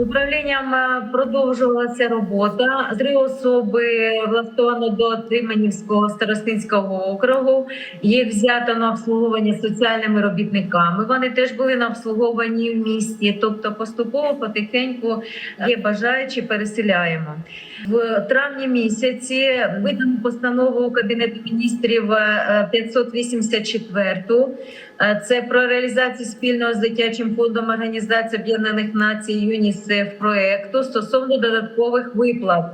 Управлінням е, продовжувалася робота. Три особи влаштовано до Тиманівського старостинського округу. Їх взято на обслуговування соціальними робітниками. Вони теж були на обслуговуванні в місті. Тобто, поступово потихеньку є бажаючі, переселяємо. В травні місяці видано постанову Кабінету міністрів е, 584 Е, Це про реалізацію спільного з дитячим фондом Організації Об'єднаних Націй ЮНІСЕФ проекту стосовно додаткових виплат.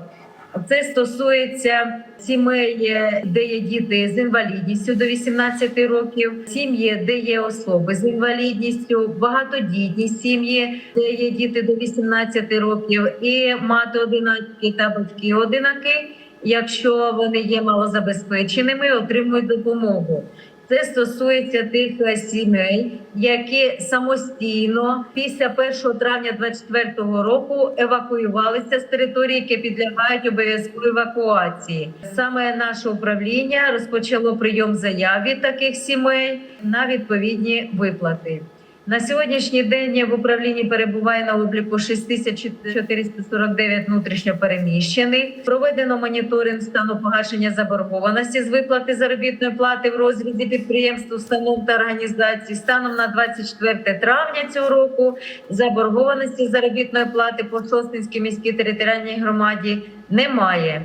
Це стосується сімей, е, де є діти з інвалідністю до 18 років, сім'ї, де є особи з інвалідністю, багатодітні сім'ї, де є діти до 18 років, і мати одинадцятки та батьки одинаки. Якщо вони є малозабезпеченими, отримують допомогу. Це стосується тих сімей, які самостійно після 1 травня 2024 року евакуювалися з території, які підлягають обов'язковій евакуації. Саме наше управління розпочало прийом заяв від таких сімей на відповідні виплати. На сьогоднішній день в управлінні перебуває на обліку 6449 внутрішньопереміщених. Проведено моніторинг стану погашення заборгованості з виплати заробітної плати в розрізі підприємств, установ та організацій. Станом на 24 травня цього року заборгованості заробітної плати по Шостинській міській територіальній громаді немає.